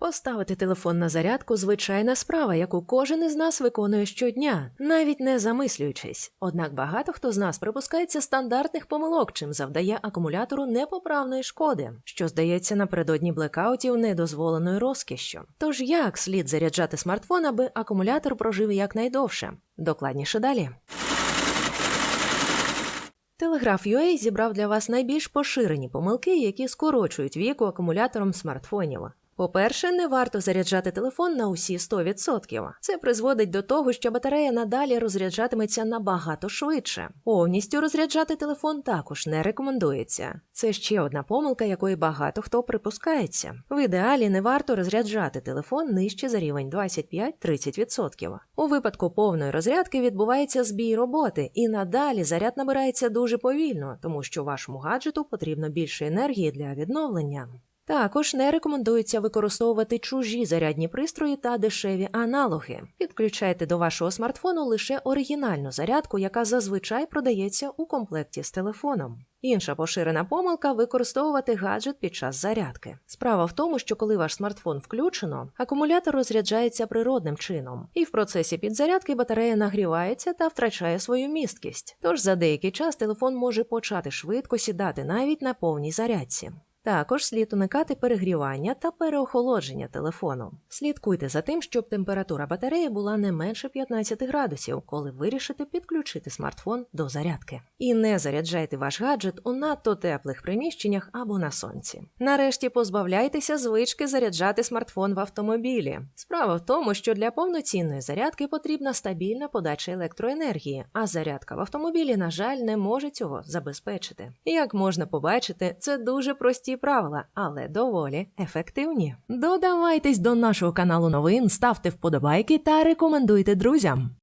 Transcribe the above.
Поставити телефон на зарядку звичайна справа, яку кожен із нас виконує щодня, навіть не замислюючись. Однак багато хто з нас припускається стандартних помилок, чим завдає акумулятору непоправної шкоди, що здається напередодні блекаутів недозволеною розкішшю. Тож як слід заряджати смартфон, аби акумулятор прожив якнайдовше? Докладніше далі. Телеграф UA зібрав для вас найбільш поширені помилки, які скорочують віку акумулятором смартфонів. По-перше, не варто заряджати телефон на усі 100%. Це призводить до того, що батарея надалі розряджатиметься набагато швидше. Повністю розряджати телефон також не рекомендується. Це ще одна помилка, якої багато хто припускається. В ідеалі не варто розряджати телефон нижче за рівень 25-30%. У випадку повної розрядки відбувається збій роботи, і надалі заряд набирається дуже повільно, тому що вашому гаджету потрібно більше енергії для відновлення. Також не рекомендується використовувати чужі зарядні пристрої та дешеві аналоги. Підключайте до вашого смартфону лише оригінальну зарядку, яка зазвичай продається у комплекті з телефоном. Інша поширена помилка використовувати гаджет під час зарядки. Справа в тому, що коли ваш смартфон включено, акумулятор розряджається природним чином, і в процесі підзарядки батарея нагрівається та втрачає свою місткість. Тож за деякий час телефон може почати швидко сідати навіть на повній зарядці. Також слід уникати перегрівання та переохолодження телефону. Слідкуйте за тим, щоб температура батареї була не менше 15 градусів, коли вирішите підключити смартфон до зарядки. І не заряджайте ваш гаджет у надто теплих приміщеннях або на сонці. Нарешті позбавляйтеся звички заряджати смартфон в автомобілі. Справа в тому, що для повноцінної зарядки потрібна стабільна подача електроенергії, а зарядка в автомобілі, на жаль, не може цього забезпечити. Як можна побачити, це дуже прості правила, але доволі ефективні. Додавайтесь до нашого каналу новин, ставте вподобайки та рекомендуйте друзям.